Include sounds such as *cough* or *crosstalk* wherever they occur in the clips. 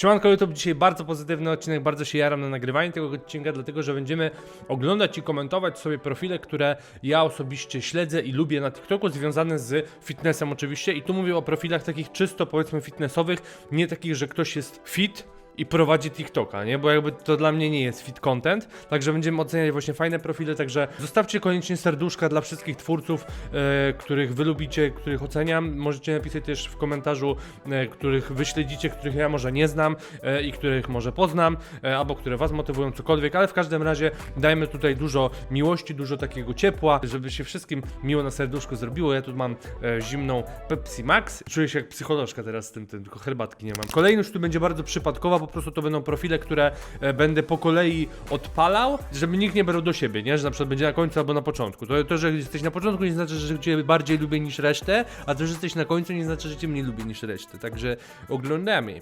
Siemanko YouTube, dzisiaj bardzo pozytywny odcinek, bardzo się jaram na nagrywanie tego odcinka, dlatego że będziemy oglądać i komentować sobie profile, które ja osobiście śledzę i lubię na TikToku, związane z fitnessem oczywiście. I tu mówię o profilach takich czysto powiedzmy fitnessowych, nie takich, że ktoś jest fit, i prowadzi TikToka, nie? Bo jakby to dla mnie nie jest fit content, także będziemy oceniać właśnie fajne profile, także zostawcie koniecznie serduszka dla wszystkich twórców, e, których wy lubicie, których oceniam. Możecie napisać też w komentarzu, e, których wy śledzicie, których ja może nie znam e, i których może poznam, e, albo które was motywują, cokolwiek, ale w każdym razie dajmy tutaj dużo miłości, dużo takiego ciepła, żeby się wszystkim miło na serduszku zrobiło. Ja tu mam e, zimną Pepsi Max. Czuję się jak psycholożka teraz z tym, tym, tylko herbatki nie mam. Kolejny już tu będzie bardzo przypadkowa, po prostu to będą profile, które e, będę po kolei odpalał, żeby nikt nie brał do siebie, nie? Że na przykład będzie na końcu albo na początku. To, to że jesteś na początku nie znaczy, że cię bardziej lubię niż resztę, a to, że jesteś na końcu nie znaczy, że cię mniej lubię niż resztę. Także oglądamy.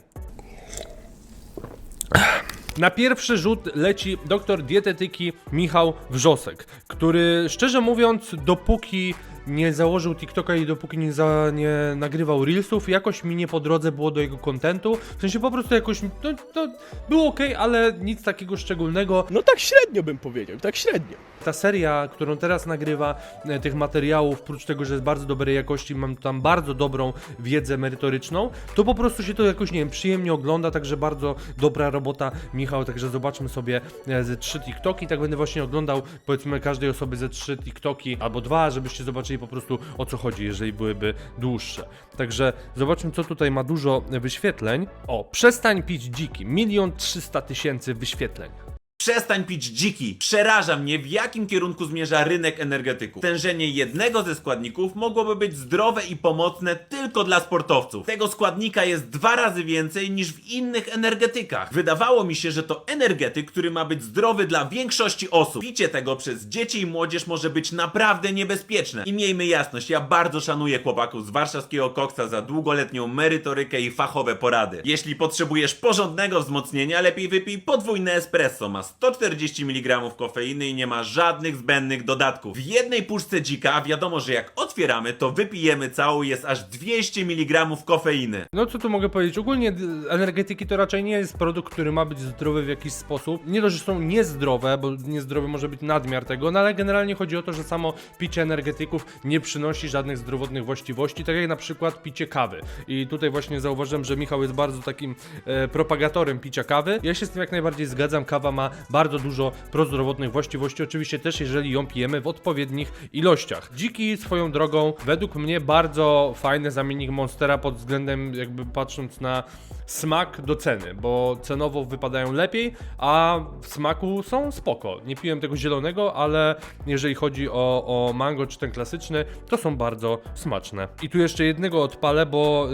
Na pierwszy rzut leci doktor dietetyki Michał Wrzosek, który szczerze mówiąc, dopóki nie założył TikToka i dopóki nie, za, nie nagrywał Reelsów, jakoś mi nie po drodze było do jego kontentu. W sensie po prostu jakoś, no, to było ok, ale nic takiego szczególnego. No tak średnio bym powiedział, tak średnio. Ta seria, którą teraz nagrywa, e, tych materiałów, oprócz tego, że jest bardzo dobrej jakości, mam tam bardzo dobrą wiedzę merytoryczną, to po prostu się to jakoś, nie wiem, przyjemnie ogląda, także bardzo dobra robota Michał, także zobaczmy sobie e, ze trzy TikToki, tak będę właśnie oglądał, powiedzmy, każdej osoby ze trzy TikToki, albo dwa, żebyście zobaczyli po prostu o co chodzi, jeżeli byłyby dłuższe. Także zobaczmy, co tutaj ma dużo wyświetleń. O, przestań pić dziki, milion trzysta tysięcy wyświetleń. Przestań pić dziki. Przeraża mnie, w jakim kierunku zmierza rynek energetyków. Stężenie jednego ze składników mogłoby być zdrowe i pomocne tylko dla sportowców. Tego składnika jest dwa razy więcej niż w innych energetykach. Wydawało mi się, że to energetyk, który ma być zdrowy dla większości osób. Picie tego przez dzieci i młodzież może być naprawdę niebezpieczne. I miejmy jasność, ja bardzo szanuję chłopaków z warszawskiego koksa za długoletnią merytorykę i fachowe porady. Jeśli potrzebujesz porządnego wzmocnienia, lepiej wypij podwójne espresso. 140 mg kofeiny i nie ma żadnych zbędnych dodatków. W jednej puszce dzika wiadomo, że jak otwieramy, to wypijemy całą, jest aż 200 mg kofeiny. No co tu mogę powiedzieć? Ogólnie energetyki to raczej nie jest produkt, który ma być zdrowy w jakiś sposób. Nie to, że są niezdrowe, bo niezdrowy może być nadmiar tego, no ale generalnie chodzi o to, że samo picie energetyków nie przynosi żadnych zdrowotnych właściwości, tak jak na przykład picie kawy. I tutaj właśnie zauważyłem, że Michał jest bardzo takim e, propagatorem picia kawy. Ja się z tym jak najbardziej zgadzam. Kawa ma bardzo dużo prozdrowotnych właściwości, oczywiście też jeżeli ją pijemy w odpowiednich ilościach. Dziki swoją drogą, według mnie bardzo fajny zamiennik Monstera pod względem jakby patrząc na smak do ceny, bo cenowo wypadają lepiej, a w smaku są spoko. Nie piłem tego zielonego, ale jeżeli chodzi o, o mango czy ten klasyczny, to są bardzo smaczne. I tu jeszcze jednego odpalę, bo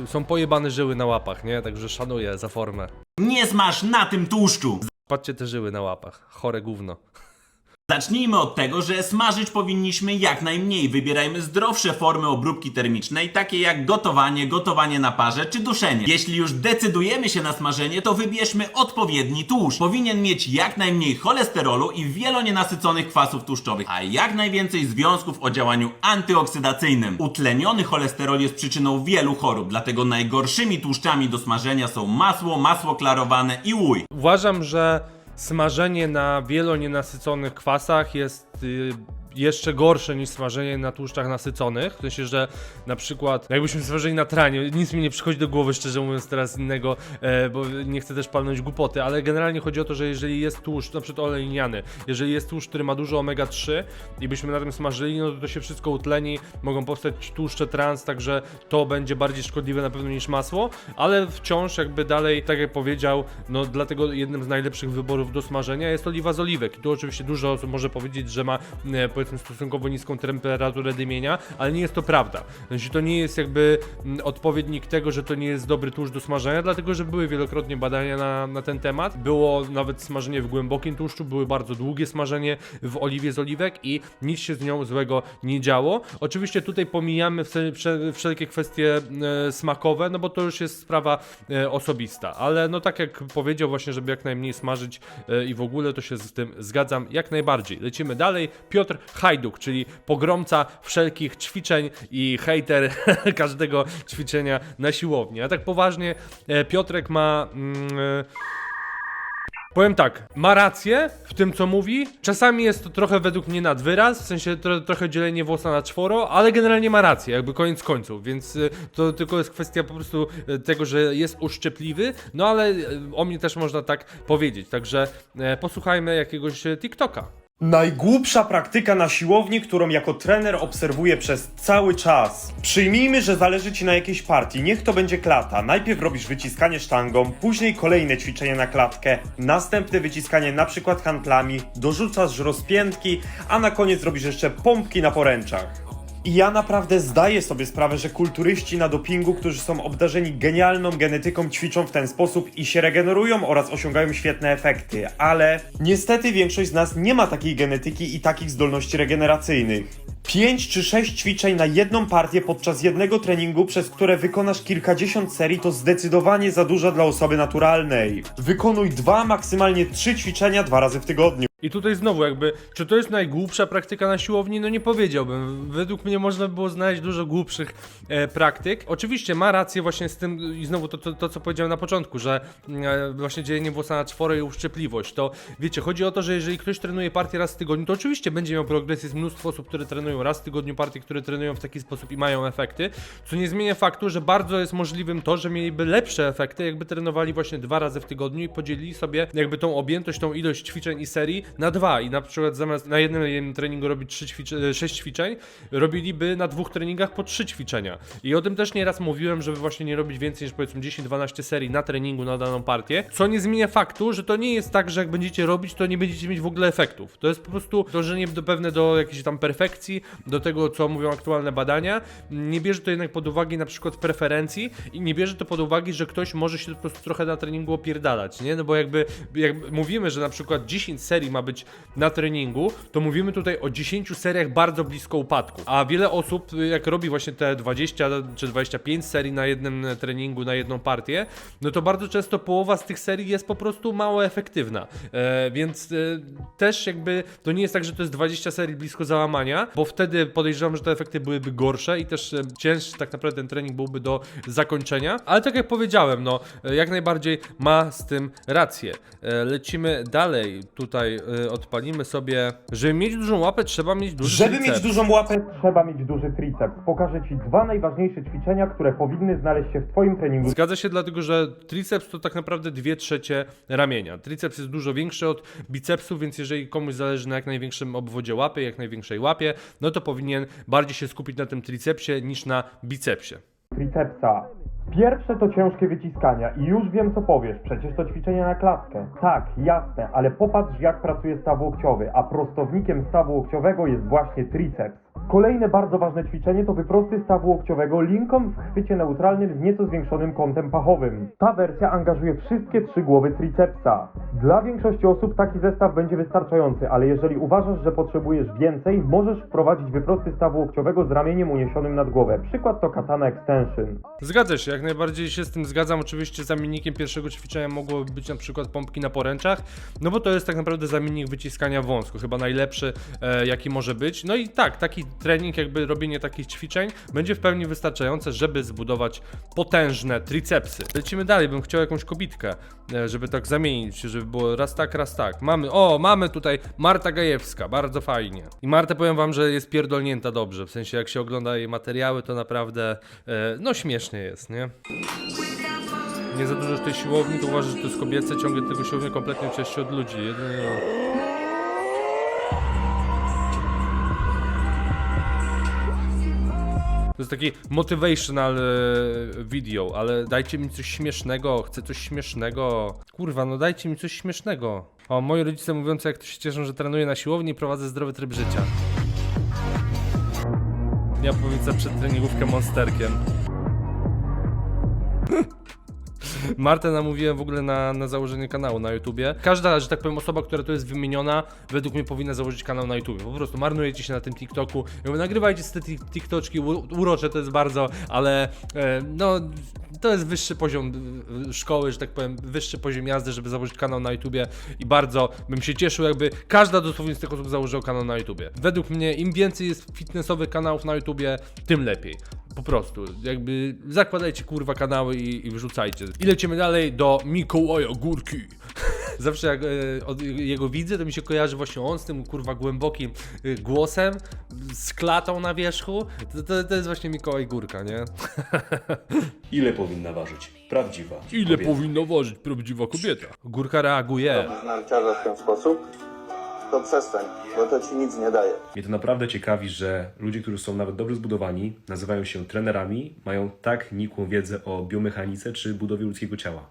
yy, są pojebane żyły na łapach, nie? Także szanuję za formę. Nie smaż na tym tłuszczu! Patrzcie te żyły na łapach. Chore gówno. Zacznijmy od tego, że smażyć powinniśmy jak najmniej. Wybierajmy zdrowsze formy obróbki termicznej, takie jak gotowanie, gotowanie na parze czy duszenie. Jeśli już decydujemy się na smażenie, to wybierzmy odpowiedni tłuszcz. Powinien mieć jak najmniej cholesterolu i wielonienasyconych kwasów tłuszczowych, a jak najwięcej związków o działaniu antyoksydacyjnym. Utleniony cholesterol jest przyczyną wielu chorób, dlatego najgorszymi tłuszczami do smażenia są masło, masło klarowane i łój. Uważam, że smażenie na wielonienasyconych kwasach jest y, jeszcze gorsze niż smażenie na tłuszczach nasyconych. W sensie, że na przykład jakbyśmy smażyli na tranie, nic mi nie przychodzi do głowy, szczerze mówiąc, teraz innego, e, bo nie chcę też palnąć głupoty, ale generalnie chodzi o to, że jeżeli jest tłuszcz, na przykład olej lniany, jeżeli jest tłuszcz, który ma dużo omega-3 i byśmy na tym smażyli, no to się wszystko utleni, mogą powstać tłuszcze trans, także to będzie bardziej szkodliwe na pewno niż masło, ale wciąż jakby dalej, tak jak powiedział, no dlatego jednym z najlepszych wyborów do smażenia jest oliwa z oliwek i tu oczywiście dużo osób może powiedzieć, że ma e, powiedzmy stosunkowo niską temperaturę dymienia, ale nie jest to prawda. Znaczy to nie jest jakby mm, odpowiednik tego, że to nie jest dobry tłuszcz do smażenia, dlatego że były wielokrotnie badania na, na ten temat. Było nawet smażenie w głębokim tłuszczu, były bardzo długie smażenie w oliwie z oliwek i nic się z nią złego nie działo. Oczywiście tutaj pomijamy wszelkie kwestie e, smakowe, no bo to już jest sprawa e, osobista, ale no tak jak powiedział właśnie, żeby jak najmniej smażyć e, i w ogóle to się z tym zgadzam jak najbardziej. Lecimy dalej. Piotr Hajduk, czyli pogromca wszelkich ćwiczeń i hejter *laughs* każdego ćwiczenia na siłowni. A tak poważnie, e, Piotrek ma. Mm, e, Powiem tak, ma rację w tym, co mówi. Czasami jest to trochę według mnie nad wyraz, w sensie tro, trochę dzielenie włosa na czworo, ale generalnie ma rację, jakby koniec końców, więc y, to tylko jest kwestia po prostu tego, że jest uszczypliwy, no ale o mnie też można tak powiedzieć. Także e, posłuchajmy jakiegoś e, TikToka. Najgłupsza praktyka na siłowni, którą jako trener obserwuję przez cały czas. Przyjmijmy, że zależy ci na jakiejś partii, niech to będzie klata. Najpierw robisz wyciskanie sztangą, później kolejne ćwiczenie na klatkę, następne wyciskanie na przykład handlami, dorzucasz rozpiętki, a na koniec robisz jeszcze pompki na poręczach. I ja naprawdę zdaję sobie sprawę, że kulturyści na dopingu, którzy są obdarzeni genialną genetyką, ćwiczą w ten sposób i się regenerują oraz osiągają świetne efekty, ale niestety większość z nas nie ma takiej genetyki i takich zdolności regeneracyjnych. 5 czy 6 ćwiczeń na jedną partię podczas jednego treningu, przez które wykonasz kilkadziesiąt serii, to zdecydowanie za dużo dla osoby naturalnej. Wykonuj dwa, maksymalnie trzy ćwiczenia dwa razy w tygodniu. I tutaj znowu jakby, czy to jest najgłupsza praktyka na siłowni? No nie powiedziałbym. Według mnie można by było znaleźć dużo głupszych e, praktyk. Oczywiście ma rację właśnie z tym, i znowu to, to, to co powiedziałem na początku, że e, właśnie dzielenie włosa na czworo i uszczypliwość. To wiecie, chodzi o to, że jeżeli ktoś trenuje partię raz w tygodniu, to oczywiście będzie miał progres. Jest mnóstwo osób, które trenują raz w tygodniu partie, które trenują w taki sposób i mają efekty. Co nie zmienia faktu, że bardzo jest możliwym to, że mieliby lepsze efekty, jakby trenowali właśnie dwa razy w tygodniu i podzielili sobie jakby tą objętość, tą ilość ćwiczeń i serii na dwa i na przykład zamiast na jednym, treningu robić trzy ćwicze, e, sześć ćwiczeń, robiliby na dwóch treningach po trzy ćwiczenia. I o tym też nieraz mówiłem, żeby właśnie nie robić więcej niż powiedzmy 10-12 serii na treningu na daną partię, co nie zmienia faktu, że to nie jest tak, że jak będziecie robić, to nie będziecie mieć w ogóle efektów. To jest po prostu dążenie do pewne do jakiejś tam perfekcji, do tego, co mówią aktualne badania. Nie bierze to jednak pod uwagę na przykład preferencji i nie bierze to pod uwagę, że ktoś może się po prostu trochę na treningu opierdalać, nie? No bo jakby, jak mówimy, że na przykład 10 serii ma być na treningu, to mówimy tutaj o 10 seriach bardzo blisko upadku. A wiele osób, jak robi właśnie te 20 czy 25 serii na jednym treningu, na jedną partię, no to bardzo często połowa z tych serii jest po prostu mało efektywna. E, więc e, też jakby to nie jest tak, że to jest 20 serii blisko załamania, bo wtedy podejrzewam, że te efekty byłyby gorsze i też e, cięższy tak naprawdę ten trening byłby do zakończenia. Ale tak jak powiedziałem, no e, jak najbardziej ma z tym rację. E, lecimy dalej. Tutaj odpalimy sobie, żeby mieć dużą łapę, trzeba mieć duży Żeby mieć dużą łapę, trzeba mieć duży triceps. Pokażę Ci dwa najważniejsze ćwiczenia, które powinny znaleźć się w Twoim treningu Zgadza się, dlatego że triceps to tak naprawdę dwie trzecie ramienia. Triceps jest dużo większy od bicepsu, więc jeżeli komuś zależy na jak największym obwodzie łapy, jak największej łapie, no to powinien bardziej się skupić na tym tricepsie niż na bicepsie. tricepsa. Pierwsze to ciężkie wyciskania i już wiem co powiesz, przecież to ćwiczenie na klatkę. Tak, jasne, ale popatrz jak pracuje staw łokciowy, a prostownikiem stawu łokciowego jest właśnie triceps. Kolejne bardzo ważne ćwiczenie to wyprosty stawu łokciowego linką w chwycie neutralnym z nieco zwiększonym kątem pachowym. Ta wersja angażuje wszystkie trzy głowy tricepsa. Dla większości osób taki zestaw będzie wystarczający, ale jeżeli uważasz, że potrzebujesz więcej, możesz wprowadzić wyprosty stawu łokciowego z ramieniem uniesionym nad głowę. Przykład to katana extension. Zgadza się, jak najbardziej się z tym zgadzam. Oczywiście zamiennikiem pierwszego ćwiczenia mogłoby być na przykład pompki na poręczach, no bo to jest tak naprawdę zamiennik wyciskania wąsko, chyba najlepszy e, jaki może być. No i tak, taki trening, jakby robienie takich ćwiczeń będzie w pełni wystarczające, żeby zbudować potężne tricepsy. Lecimy dalej, bym chciał jakąś kobitkę, e, żeby tak zamienić, żeby było raz tak, raz tak. Mamy, o, mamy tutaj Marta Gajewska, bardzo fajnie. I Marta powiem wam, że jest pierdolnięta dobrze, w sensie jak się ogląda jej materiały, to naprawdę, e, no śmiesznie jest, nie? Nie za dużo tej siłowni, to uważasz, że to jest kobiece, ciągle tego siłownia kompletnie części od ludzi. Jedynie, To jest taki motivational e, video, ale dajcie mi coś śmiesznego, chcę coś śmiesznego. Kurwa, no dajcie mi coś śmiesznego. O, moi rodzice mówiące, jak to się cieszą, że trenuję na siłowni i prowadzę zdrowy tryb życia. Dnia powiedza przed treningówkę monsterkiem. Martę namówiłem w ogóle na, na założenie kanału na YouTubie. Każda, że tak powiem, osoba, która tu jest wymieniona, według mnie powinna założyć kanał na YouTubie. Po prostu marnujecie się na tym TikToku. Ja mówię, nagrywajcie te tik- TikToczki, urocze to jest bardzo, ale e, no to jest wyższy poziom e, szkoły, że tak powiem, wyższy poziom jazdy, żeby założyć kanał na YouTubie i bardzo bym się cieszył, jakby każda dosłownie z tych osób założyła kanał na YouTubie. Według mnie im więcej jest fitnessowych kanałów na YouTubie, tym lepiej. Po prostu, jakby zakładajcie kurwa kanały i, i wrzucajcie. I lecimy dalej do Mikołaja Górki. *laughs* Zawsze jak e, od jego widzę, to mi się kojarzy właśnie on z tym kurwa głębokim e, głosem, z klatą na wierzchu. To, to, to jest właśnie Mikołaj Górka, nie? *laughs* Ile powinna ważyć prawdziwa Ile kobieta? powinna ważyć prawdziwa kobieta? Górka reaguje. narciarza w ten sposób, to przestań, bo to ci nic nie daje. Mnie to naprawdę ciekawi, że ludzie, którzy są nawet dobrze zbudowani, nazywają się trenerami, mają tak nikłą wiedzę o biomechanice czy budowie ludzkiego ciała.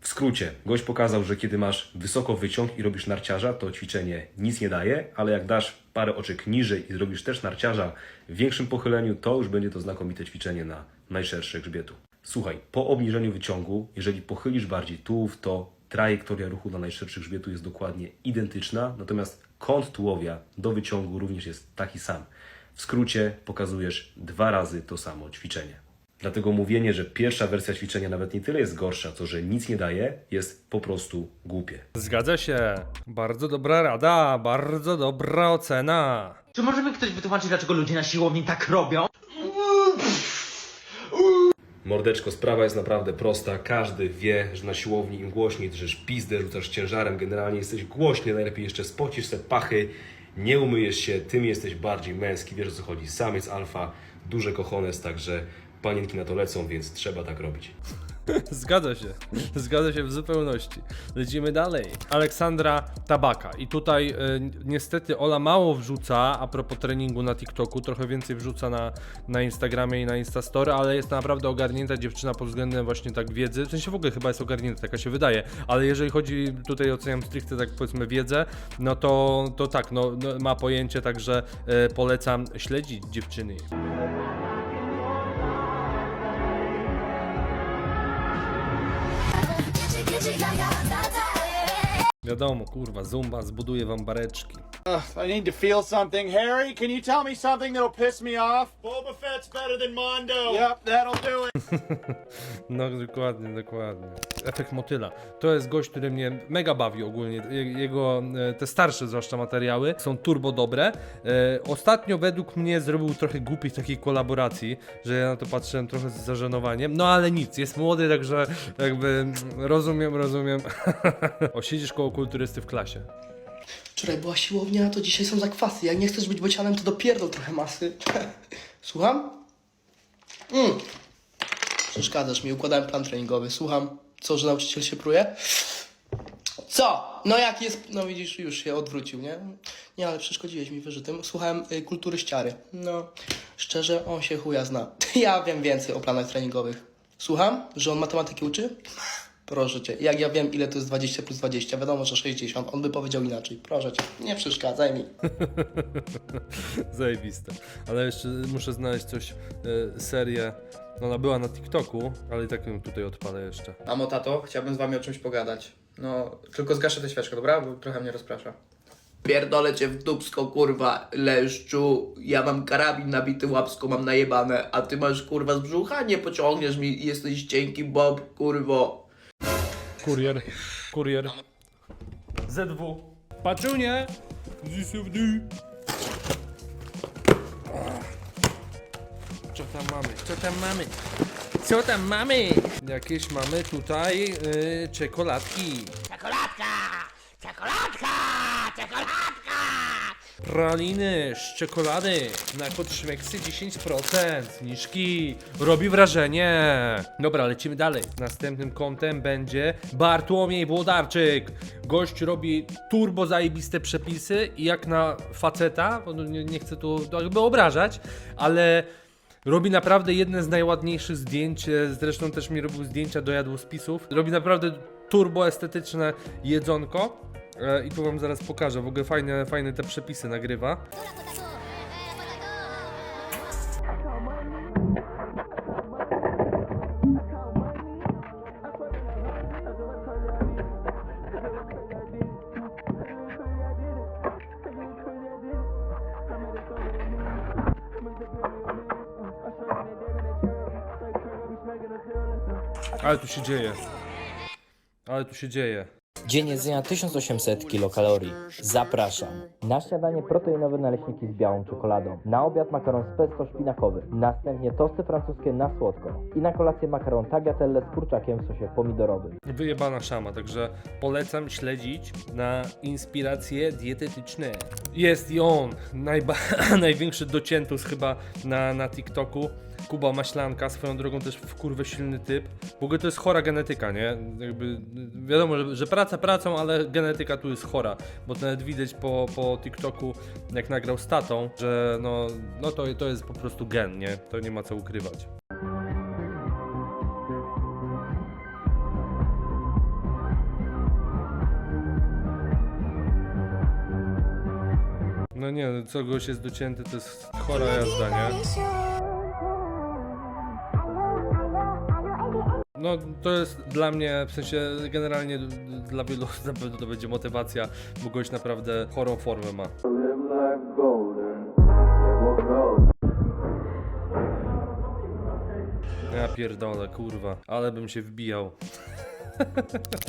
W skrócie, gość pokazał, że kiedy masz wysoko wyciąg i robisz narciarza, to ćwiczenie nic nie daje, ale jak dasz parę oczek niżej i zrobisz też narciarza w większym pochyleniu, to już będzie to znakomite ćwiczenie na najszersze grzbietu. Słuchaj, po obniżeniu wyciągu, jeżeli pochylisz bardziej tułów, to trajektoria ruchu na najszerszych grzbietu jest dokładnie identyczna, natomiast kąt tułowia do wyciągu również jest taki sam. W skrócie pokazujesz dwa razy to samo ćwiczenie. Dlatego mówienie, że pierwsza wersja ćwiczenia nawet nie tyle jest gorsza, co że nic nie daje, jest po prostu głupie. Zgadza się. Bardzo dobra rada, bardzo dobra ocena. Czy może mi ktoś wytłumaczyć, dlaczego ludzie na siłowni tak robią? Mordeczko, sprawa jest naprawdę prosta. Każdy wie, że na siłowni im głośniej drzesz pizdę, rzucasz ciężarem, generalnie jesteś głośny, najlepiej jeszcze spocisz se pachy, nie umyjesz się, tym jesteś bardziej męski, wiesz o co chodzi. Sam jest alfa, duże kochones, także panienki na to lecą, więc trzeba tak robić. *laughs* Zgadza się, zgadza się w zupełności. Lecimy dalej. Aleksandra Tabaka. I tutaj e, niestety Ola mało wrzuca a propos treningu na TikToku, trochę więcej wrzuca na, na Instagramie i na Instastory, ale jest naprawdę ogarnięta dziewczyna pod względem właśnie tak wiedzy. W sensie w ogóle chyba jest ogarnięta, taka się wydaje, ale jeżeli chodzi, tutaj oceniam stricte tak powiedzmy wiedzę, no to, to tak, no, no ma pojęcie, także e, polecam śledzić dziewczyny. 時った Wiadomo, kurwa, Zumba zbuduje wam bareczki. I need to feel something. Harry, can you tell me something that'll piss me off? Boba Fett's better than Mondo. Yep, that'll do it. *laughs* No dokładnie, dokładnie. Efekt motyla. To jest gość, który mnie mega bawi ogólnie. Je- Jego, e, te starsze zwłaszcza materiały są turbo dobre. E, Ostatnio według mnie zrobił trochę głupich takiej kolaboracji, że ja na to patrzyłem trochę z zażenowaniem. No ale nic, jest młody, także jakby mm, rozumiem, rozumiem. *laughs* o, siedzisz koło kulturysty w klasie. Wczoraj była siłownia, to dzisiaj są zakwasy. Jak nie chcesz być bocianem, to dopierdol trochę masy. *laughs* Słucham? Mm. Przeszkadzasz mi, układałem plan treningowy. Słucham, co, że nauczyciel się pruje? Co? No jak jest... No widzisz, już się odwrócił, nie? Nie, ale przeszkodziłeś mi wyżytym. Słuchałem y, kultury ściary. No, szczerze, on się chuja zna. *laughs* Ja wiem więcej o planach treningowych. Słucham? Że on matematyki uczy? Proszę cię, jak ja wiem, ile to jest 20 plus 20, wiadomo, że 60, on by powiedział inaczej. Proszę cię, nie przeszkadzaj mi. *laughs* Zajebiste. Ale jeszcze muszę znaleźć coś, e, serię. No ona była na TikToku, ale i tak ją tutaj odpalę jeszcze. Mamo, tato, chciałbym z wami o czymś pogadać. No, tylko zgaszę tę świeczkę, dobra? Bo trochę mnie rozprasza. Pierdolę cię w dupsko, kurwa, leszczu. Ja mam karabin nabity łapsko, mam najebane, a ty masz, kurwa, z brzucha, nie pociągniesz mi jesteś cienki bob, kurwo. Kurier, kurier. ZW. Paczunie! ZSWD. Co tam mamy? Co tam mamy? Co tam mamy? Jakieś mamy tutaj yy, czekoladki. Praliny z czekolady na kod Szmeksy 10% zniżki. Robi wrażenie. Dobra, lecimy dalej. Następnym kątem będzie Bartłomiej Włodarczyk. Gość robi turbo zajebiste przepisy i jak na faceta, bo no nie, nie chcę tu jakby obrażać, ale Robi naprawdę jedne z najładniejszych zdjęć, zresztą też mi robił zdjęcia do jadłospisów. Robi naprawdę turbo estetyczne jedzonko. E, I tu wam zaraz pokażę, w ogóle fajne, fajne te przepisy nagrywa. Ale tu się dzieje. Ale tu się dzieje. Dzień jedzenia 1800 kilokalorii. Zapraszam. Na śniadanie proteinowe naleśniki z białą czekoladą. Na obiad makaron z pesto szpinakowy. Następnie tosty francuskie na słodko. I na kolację makaron tagliatelle z kurczakiem w sosie pomidorowym. Wyjebana szama, także polecam śledzić na inspiracje dietetyczne. Jest i on, *laughs* największy dociętus chyba na, na TikToku. Kuba Maślanka, swoją drogą też w kurwę silny typ. W ogóle to jest chora genetyka, nie? Jakby wiadomo, że, że praca pracą, ale genetyka tu jest chora, bo to nawet widać po, po TikToku, jak nagrał z tatą, że no, no to, to jest po prostu gen, nie? To nie ma co ukrywać. No nie, no co goś jest docięty, to jest chora jazda, nie? No to jest dla mnie, w sensie generalnie dla wielu *laughs* na pewno to będzie motywacja, bo gość naprawdę chorą formę ma. Ja pierdolę, kurwa, ale bym się wbijał. *laughs*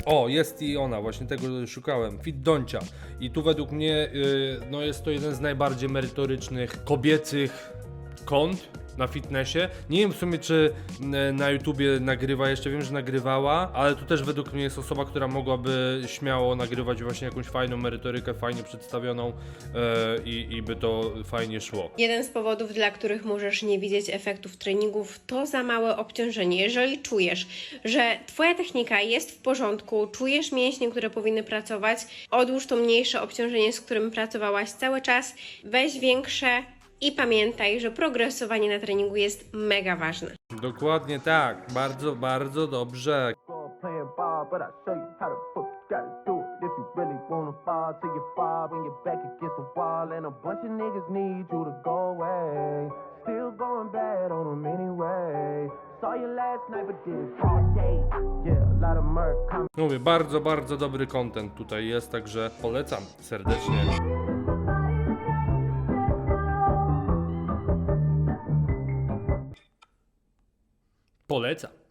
O, jest i ona, właśnie tego szukałem. Fit Doncia. I tu według mnie y, no jest to jeden z najbardziej merytorycznych kobiecych kont na fitnessie. Nie wiem w sumie, czy na YouTubie nagrywa, jeszcze wiem, że nagrywała, ale tu też według mnie jest osoba, która mogłaby śmiało nagrywać właśnie jakąś fajną merytorykę, fajnie przedstawioną y, i, i by to fajnie szło. Jeden z powodów, dla których możesz nie widzieć efektów treningów, to za małe obciążenie. Jeżeli czujesz, że Twoja technika jest w porządku, czujesz mięśnie, które powinny pracować, odłóż to mniejsze obciążenie, z którym pracowałaś cały czas, weź większe i pamiętaj, że progresowanie na treningu jest mega ważne. Dokładnie tak, bardzo, bardzo dobrze. Mówię, bardzo, bardzo dobry content tutaj jest, także polecam serdecznie. Polecam.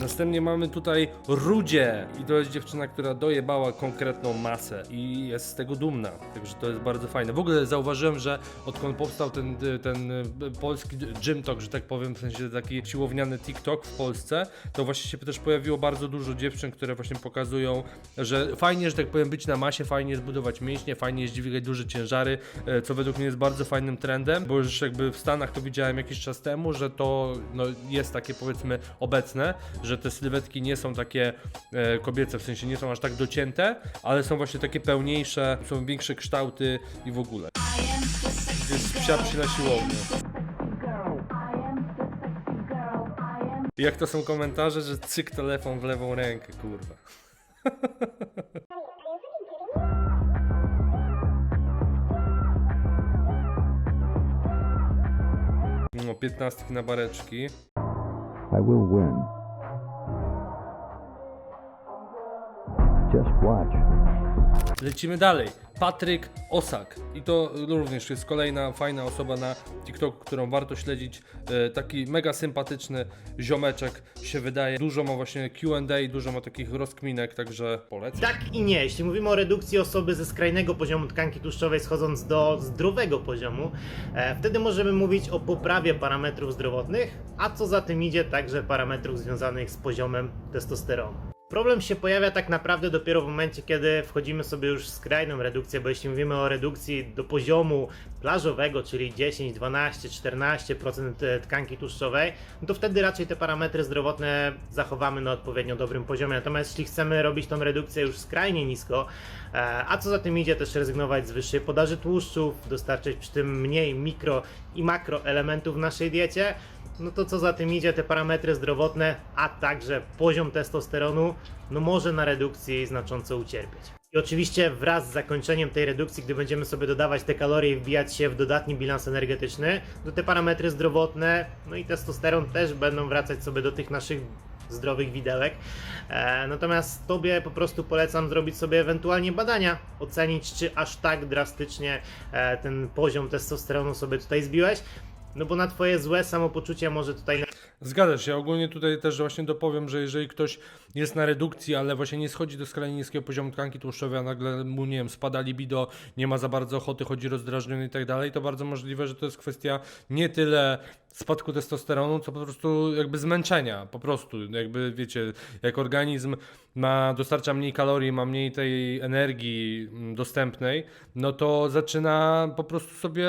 Następnie mamy tutaj Rudzie. I to jest dziewczyna, która dojebała konkretną masę i jest z tego dumna, także to jest bardzo fajne. W ogóle zauważyłem, że odkąd powstał ten, ten y, polski gym talk, że tak powiem, w sensie taki siłowniany TikTok w Polsce, to właśnie się też pojawiło bardzo dużo dziewczyn, które właśnie pokazują, że fajnie, że tak powiem, być na masie, fajnie jest budować mięśnie, fajnie dźwigać duże ciężary, e, co według mnie jest bardzo fajnym trendem, bo już jakby w Stanach to widziałem jakiś czas temu, że to no, jest takie powiedzmy obecne, że te sylwetki nie są takie e, kobiece, w sensie nie są aż tak docięte, ale są właśnie takie pełniejsze, są większe kształty i w ogóle. Jest psia psi na siłownię. I Jak to są komentarze, że cyk telefon w lewą rękę, kurwa. *laughs* No, 15 na bareczki. I will win. Just watch. Lecimy dalej. Patryk Osak. I to również jest kolejna fajna osoba na TikToku, którą warto śledzić. E, taki mega sympatyczny ziomeczek się wydaje. Dużo ma właśnie QA, dużo ma takich rozkminek, także polecam. Tak i nie. Jeśli mówimy o redukcji osoby ze skrajnego poziomu tkanki tłuszczowej schodząc do zdrowego poziomu, e, wtedy możemy mówić o poprawie parametrów zdrowotnych, a co za tym idzie także parametrów związanych z poziomem testosteronu. Problem się pojawia tak naprawdę dopiero w momencie, kiedy wchodzimy sobie już w skrajną redukcję, bo jeśli mówimy o redukcji do poziomu plażowego, czyli 10, 12, 14% tkanki tłuszczowej, no to wtedy raczej te parametry zdrowotne zachowamy na odpowiednio dobrym poziomie. Natomiast jeśli chcemy robić tą redukcję już skrajnie nisko, e, a co za tym idzie też rezygnować z wyższej podaży tłuszczów, dostarczyć przy tym mniej mikro i makro elementów w naszej diecie, no to co za tym idzie, te parametry zdrowotne, a także poziom testosteronu, no może na redukcji znacząco ucierpieć. I oczywiście wraz z zakończeniem tej redukcji, gdy będziemy sobie dodawać te kalorie i wbijać się w dodatni bilans energetyczny, to te parametry zdrowotne, no i testosteron też będą wracać sobie do tych naszych zdrowych widełek. E, natomiast Tobie po prostu polecam zrobić sobie ewentualnie badania, ocenić czy aż tak drastycznie e, ten poziom testosteronu sobie tutaj zbiłeś. No bo na Twoje złe samopoczucie może tutaj Zgadzasz się, ogólnie tutaj też właśnie dopowiem, że jeżeli ktoś jest na redukcji, ale właśnie nie schodzi do skrajnie niskiego poziomu tkanki tłuszczowej, a nagle mu, nie wiem, spada libido, nie ma za bardzo ochoty, chodzi rozdrażniony i tak dalej, to bardzo możliwe, że to jest kwestia nie tyle spadku testosteronu, co po prostu jakby zmęczenia, po prostu, jakby wiecie, jak organizm ma, dostarcza mniej kalorii, ma mniej tej energii mm, dostępnej, no to zaczyna po prostu sobie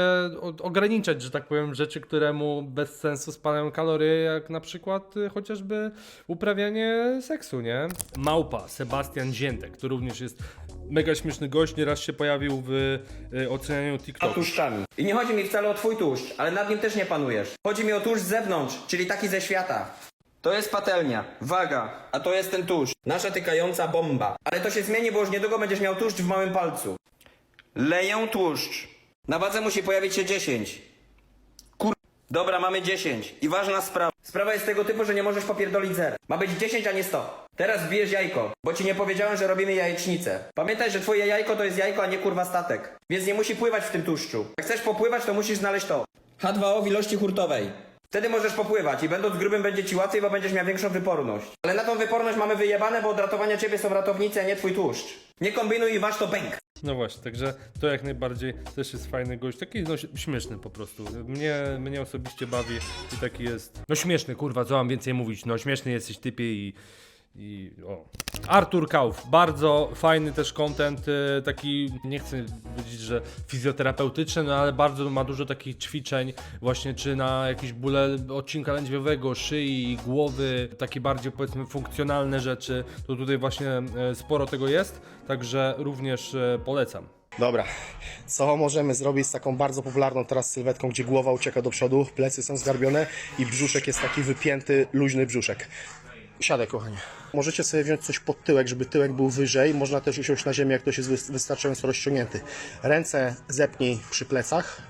ograniczać, że tak powiem, rzeczy, które mu bez sensu spalają kalorie, jak na przykład y, chociażby uprawianie seksu, nie? Małpa, Sebastian Ziętek, to również jest mega śmieszny gość, nieraz się pojawił w y, ocenianiu TikToku. tłuszczami. I nie chodzi mi wcale o twój tłuszcz, ale nad nim też nie panujesz. Chodzi mi o tłuszcz z zewnątrz, czyli taki ze świata. To jest patelnia, waga, a to jest ten tłuszcz. Nasza tykająca bomba. Ale to się zmieni, bo już niedługo będziesz miał tłuszcz w małym palcu. Leję tłuszcz. Na wadze musi pojawić się 10. Dobra, mamy 10. I ważna sprawa. Sprawa jest tego typu, że nie możesz popierdolić zer. Ma być 10, a nie 100. Teraz bijesz jajko, bo ci nie powiedziałem, że robimy jajecznicę. Pamiętaj, że twoje jajko to jest jajko, a nie kurwa statek. Więc nie musi pływać w tym tłuszczu. Jak chcesz popływać, to musisz znaleźć to. H2O w ilości hurtowej. Wtedy możesz popływać i będąc grubym będzie ci łatwiej, bo będziesz miał większą wyporność. Ale na tą wyporność mamy wyjebane, bo od ratowania ciebie są ratownicy, a nie twój tłuszcz. Nie kombinuj i waż to bęk. No właśnie, także to jak najbardziej też jest fajny gość, taki no śmieszny po prostu. Mnie, mnie osobiście bawi i taki jest, no śmieszny, kurwa, co mam więcej mówić, no śmieszny jesteś typie i, i o. Artur Kauf, bardzo fajny też content, y, taki, nie chcę powiedzieć, że fizjoterapeutyczny, no ale bardzo ma dużo takich ćwiczeń właśnie, czy na jakieś bóle odcinka lędźwiowego, szyi, głowy, takie bardziej powiedzmy funkcjonalne rzeczy, to tutaj właśnie e, sporo tego jest, także również e, polecam. Dobra, co możemy zrobić z taką bardzo popularną teraz sylwetką, gdzie głowa ucieka do przodu, plecy są zgarbione i brzuszek jest taki wypięty, luźny brzuszek. Siadaj, kochanie. Możecie sobie wziąć coś pod tyłek, żeby tyłek był wyżej. Można też usiąść na ziemię, jak ktoś jest wys- wystarczająco rozciągnięty. Ręce zepnij przy plecach.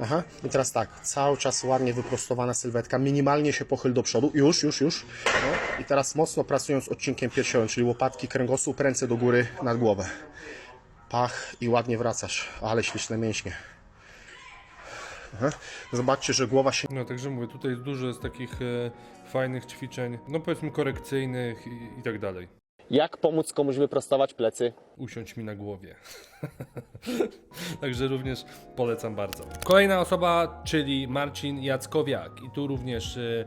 Aha. I teraz tak, cały czas ładnie wyprostowana sylwetka, minimalnie się pochyl do przodu. Już, już, już. No. I teraz mocno pracując odcinkiem piersiowym, czyli łopatki, kręgosłup, ręce do góry, nad głowę. Pach i ładnie wracasz, ale śliczne mięśnie. Zobaczcie, że głowa się No także mówię, tutaj jest dużo z takich e, fajnych ćwiczeń, no powiedzmy korekcyjnych i, i tak dalej. Jak pomóc komuś wyprostować plecy? Usiądź mi na głowie. *laughs* Także również polecam bardzo. Kolejna osoba, czyli Marcin Jackowiak. I tu również e,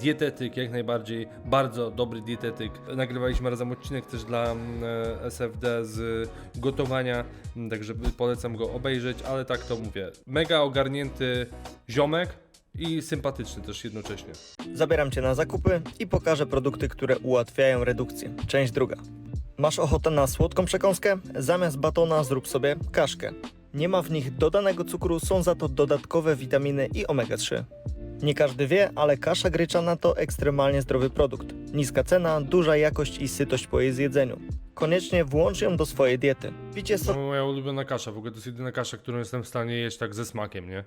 dietetyk, jak najbardziej bardzo dobry dietetyk. Nagrywaliśmy razem odcinek też dla mm, e, SFD z gotowania, m, także polecam go obejrzeć, ale tak to mówię. Mega ogarnięty ziomek i sympatyczny też jednocześnie. Zabieram Cię na zakupy i pokażę produkty, które ułatwiają redukcję. Część druga. Masz ochotę na słodką przekąskę? Zamiast batona zrób sobie kaszkę. Nie ma w nich dodanego cukru, są za to dodatkowe witaminy i omega-3. Nie każdy wie, ale kasza gryczana to ekstremalnie zdrowy produkt. Niska cena, duża jakość i sytość po jej zjedzeniu. Koniecznie włącz ją do swojej diety. Picie No, moja ulubiona kasza, w ogóle to jest jedyna kasza, którą jestem w stanie jeść tak ze smakiem, nie?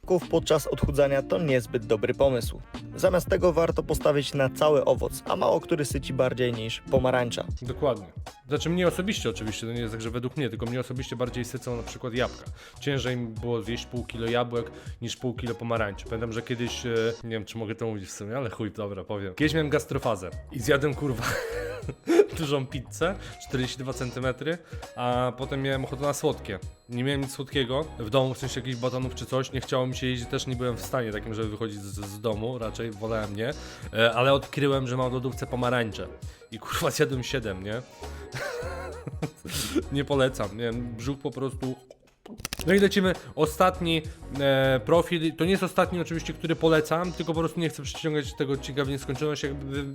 Soków podczas odchudzania to niezbyt dobry pomysł. Zamiast tego warto postawić na cały owoc, a mało który syci bardziej niż pomarańcza. Dokładnie. Znaczy mnie osobiście oczywiście, to nie jest tak, że według mnie, tylko mnie osobiście bardziej sycą na przykład jabłka. Ciężej mi było zjeść pół kilo jabłek niż pół kilo pomarańczy. Pamiętam, że kiedyś, e, nie wiem czy mogę to mówić w sumie, ale chuj, dobra, powiem. Kiedyś miałem gastrofazę i zjadłem kurwa *laughs* *laughs* dużą pizzę, 42 cm, a potem miałem ochotę na słodkie. Nie miałem nic słodkiego w domu, w sensie jakichś batonów czy coś, nie chciało mi się jeździć, też nie byłem w stanie takim, żeby wychodzić z, z domu, raczej wolałem nie, e, ale odkryłem, że mam w lodówce pomarańcze i kurwa *laughs* zjadłem 7, nie? *laughs* nie polecam, nie wiem, brzuch po prostu no i lecimy ostatni e, profil. To nie jest ostatni oczywiście, który polecam, tylko po prostu nie chcę przyciągać tego odcinka w nieskończoność.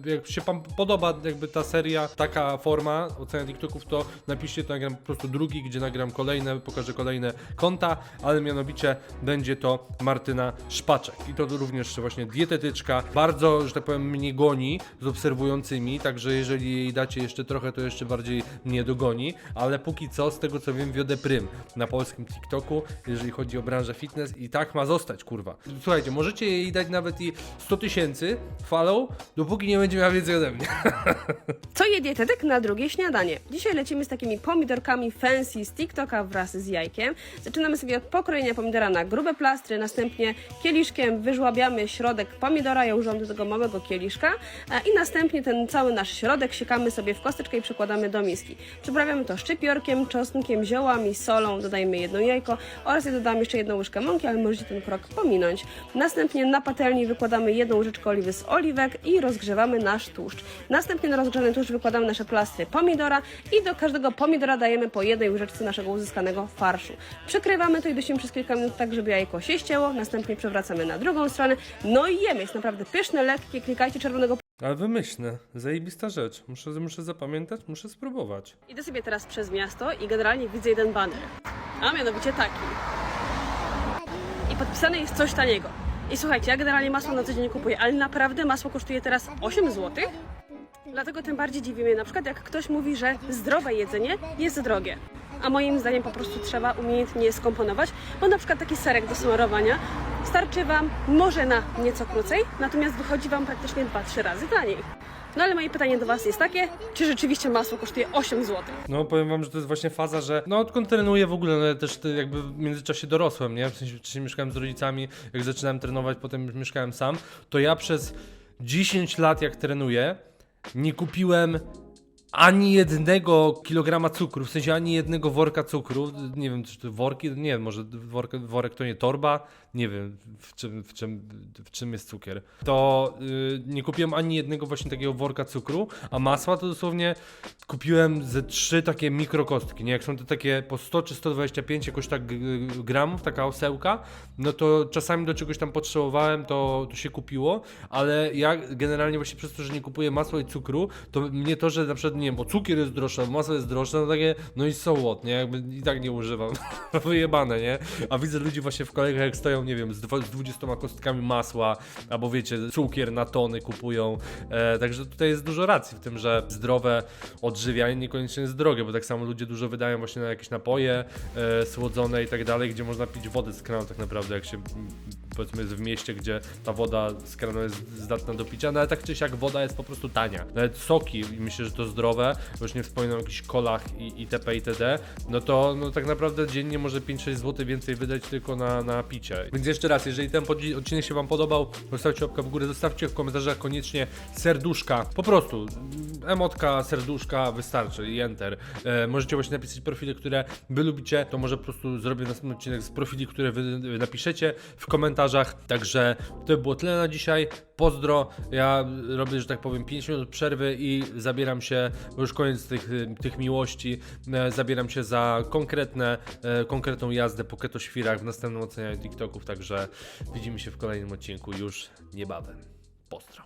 Jak się Wam podoba jakby ta seria, taka forma oceny TikToków, to napiszcie, to nagram po prostu drugi, gdzie nagram kolejne, pokażę kolejne konta, ale mianowicie będzie to Martyna Szpaczek. I to również właśnie dietetyczka, bardzo, że tak powiem, mnie goni z obserwującymi, także jeżeli jej dacie jeszcze trochę, to jeszcze bardziej mnie dogoni, ale póki co, z tego co wiem, wiodę prym na polskim TikToku TikToku, jeżeli chodzi o branżę fitness i tak ma zostać, kurwa. Słuchajcie, możecie jej dać nawet i 100 tysięcy follow, dopóki nie będzie miała więcej ode mnie. Co je dietetyk na drugie śniadanie? Dzisiaj lecimy z takimi pomidorkami fancy z TikToka wraz z jajkiem. Zaczynamy sobie od pokrojenia pomidora na grube plastry, następnie kieliszkiem wyżłabiamy środek pomidora, ja używam do tego małego kieliszka e, i następnie ten cały nasz środek siekamy sobie w kosteczkę i przekładamy do miski. Przyprawiamy to szczypiorkiem, czosnkiem, ziołami, solą, dodajmy jedno jajko oraz ja dodam jeszcze jedną łyżkę mąki, ale możecie ten krok pominąć. Następnie na patelni wykładamy jedną łyżeczkę oliwy z oliwek i rozgrzewamy nasz tłuszcz. Następnie na rozgrzany tłuszcz wykładamy nasze plastry pomidora i do każdego pomidora dajemy po jednej łyżeczce naszego uzyskanego farszu. Przykrywamy to i dusimy przez kilka minut tak, żeby jajko się ścięło, następnie przewracamy na drugą stronę, no i jemy. Jest naprawdę pyszne, lekkie, klikajcie czerwonego Ale wymyślne, zajebista rzecz. Muszę, muszę zapamiętać, muszę spróbować. Idę sobie teraz przez miasto i generalnie widzę jeden baner, a mianowicie taki. I podpisane jest coś taniego. I słuchajcie, ja generalnie masło na co dzień kupuję, ale naprawdę masło kosztuje teraz 8 zł. Dlatego tym bardziej dziwi mnie na przykład, jak ktoś mówi, że zdrowe jedzenie jest drogie. A moim zdaniem po prostu trzeba umiejętnie skomponować, bo na przykład taki serek do smarowania starczy Wam może na nieco krócej, natomiast wychodzi Wam praktycznie 2-3 razy taniej. No ale moje pytanie do Was jest takie, czy rzeczywiście masło kosztuje 8 zł? No powiem wam, że to jest właśnie faza, że no odkąd trenuję w ogóle, no ja też jakby w międzyczasie dorosłem, nie? W sensie mieszkałem z rodzicami, jak zaczynałem trenować, potem mieszkałem sam, to ja przez 10 lat jak trenuję, nie kupiłem ani jednego kilograma cukru, w sensie ani jednego worka cukru, nie wiem, czy to worki, nie wiem, może worek to nie torba, nie wiem w czym, w czym, w czym jest cukier. To yy, nie kupiłem ani jednego właśnie takiego worka cukru, a masła to dosłownie kupiłem ze trzy takie mikrokostki, nie? Jak są to takie po 100 czy 125 jakoś tak g- gramów, taka osełka, no to czasami do czegoś tam potrzebowałem, to, to się kupiło, ale ja generalnie właśnie przez to, że nie kupuję masła i cukru, to mnie to, że na przykład, nie wiem, bo cukier jest droższy, masło jest droższe, no takie, no i so what, nie? Jakby i tak nie używam. *laughs* Wyjebane, nie? A widzę ludzi właśnie w kolejkach, jak stoją, nie wiem, z, dwa- z 20 kostkami masła, albo wiecie, cukier na tony kupują. E, także tutaj jest dużo racji w tym, że zdrowe odżywianie niekoniecznie jest drogie, bo tak samo ludzie dużo wydają właśnie na jakieś napoje e, słodzone i tak dalej, gdzie można pić wodę z kranu tak naprawdę, jak się powiedzmy jest w mieście, gdzie ta woda z kranu jest zdatna do picia, no ale tak czy siak woda jest po prostu tania. Nawet soki, i myślę, że to zdrowe, już nie wspominam o jakichś kolach i itp. itd., no to no tak naprawdę dziennie może 5-6 zł więcej wydać tylko na, na picie. Więc jeszcze raz, jeżeli ten odcinek się Wam podobał, zostawcie łapkę w górę, zostawcie w komentarzach koniecznie serduszka, po prostu emotka, serduszka wystarczy i enter. E, możecie właśnie napisać profile, które Wy lubicie, to może po prostu zrobię następny odcinek z profili, które Wy napiszecie w komentarzach. Także to by było tyle na dzisiaj. Pozdro, ja robię, że tak powiem, 5 minut przerwy i zabieram się, bo już koniec tych, tych miłości, e, zabieram się za konkretne, e, konkretną jazdę po ketoświrach w następnym ocenianiu TikToków, także widzimy się w kolejnym odcinku już niebawem. Pozdro.